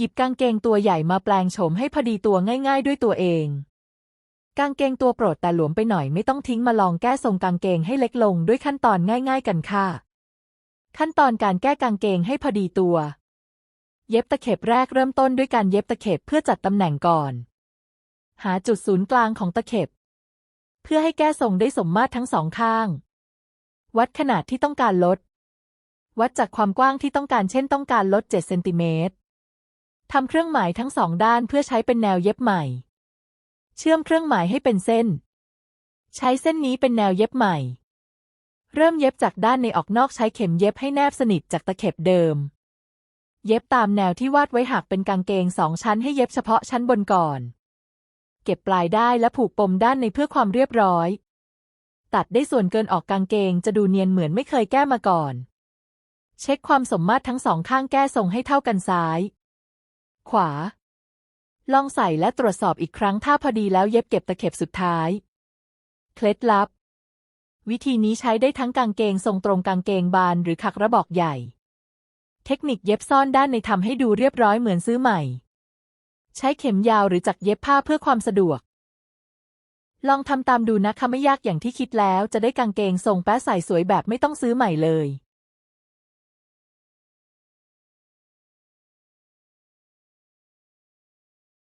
หยิบกางเกงตัวใหญ่มาแปลงโฉมให้พอดีตัวง่ายๆ ด้วยตัวเอง กางเกงตัวโปรดแต่หลวมไปหน่อยไม่ต้องทิ้งมาลองแก้ทรงกางเกงให้เล็กลงด้วยขั้นตอนง่าย ๆ กันค่ะ ขั้นตอนการแก้กางเกงให้พอดีตัว เย็บตะเข็บแรกเริ่มต้นด้วยการเย็บตะเข็บเพื่อจัดตำแหน่งก่อน หาจุดศูนย์กลางของตะเข็บ เพื่อให้แก้ทรงได้สมมาตรทั้งสองข้าง วัดขนาดที่ต้องการลด วัดจากความกว้างที่ต้องการเช่นต้องการลด 7 เซนติเมตร ทำเครื่องหมายทั้งสองด้านเพื่อใช้เป็นแนวเย็บใหม่ เชื่อมเครื่องหมายให้เป็นเส้น ใช้เส้นนี้เป็นแนวเย็บใหม่ เริ่มเย็บจากด้านในออกนอกใช้เข็มเย็บให้แนบสนิทจากตะเข็บเดิม เย็บตามแนวที่วาดไว้หากเป็นกางเกงสองชั้นให้เย็บเฉพาะชั้นบนก่อน เก็บปลายได้และผูกปมด้านในเพื่อความเรียบร้อย ตัดได้ส่วนเกินออกกางเกงจะดูเนียนเหมือนไม่เคยแก้มาก่อน เช็คความสมมาตรทั้งสองข้างแก้ทรงให้เท่ากันซ้าย ขวา ลองใส่และตรวจสอบอีกครั้งถ้าพอดีแล้วเย็บเก็บตะเข็บสุดท้าย เคล็ดลับ วิธีนี้ใช้ได้ทั้งกางเกงทรงตรงกางเกงบานหรือขักระบอกใหญ่ เทคนิคเย็บซ่อนด้านในทำให้ดูเรียบร้อยเหมือนซื้อใหม่ ใช้เข็มยาวหรือจักรเย็บผ้าเพื่อความสะดวกลองทำตามดูนะคะไม่ยากอย่างที่คิดแล้ว จะได้กางเกงทรงแป๊ะใส่สวยแบบไม่ต้องซื้อใหม่เลย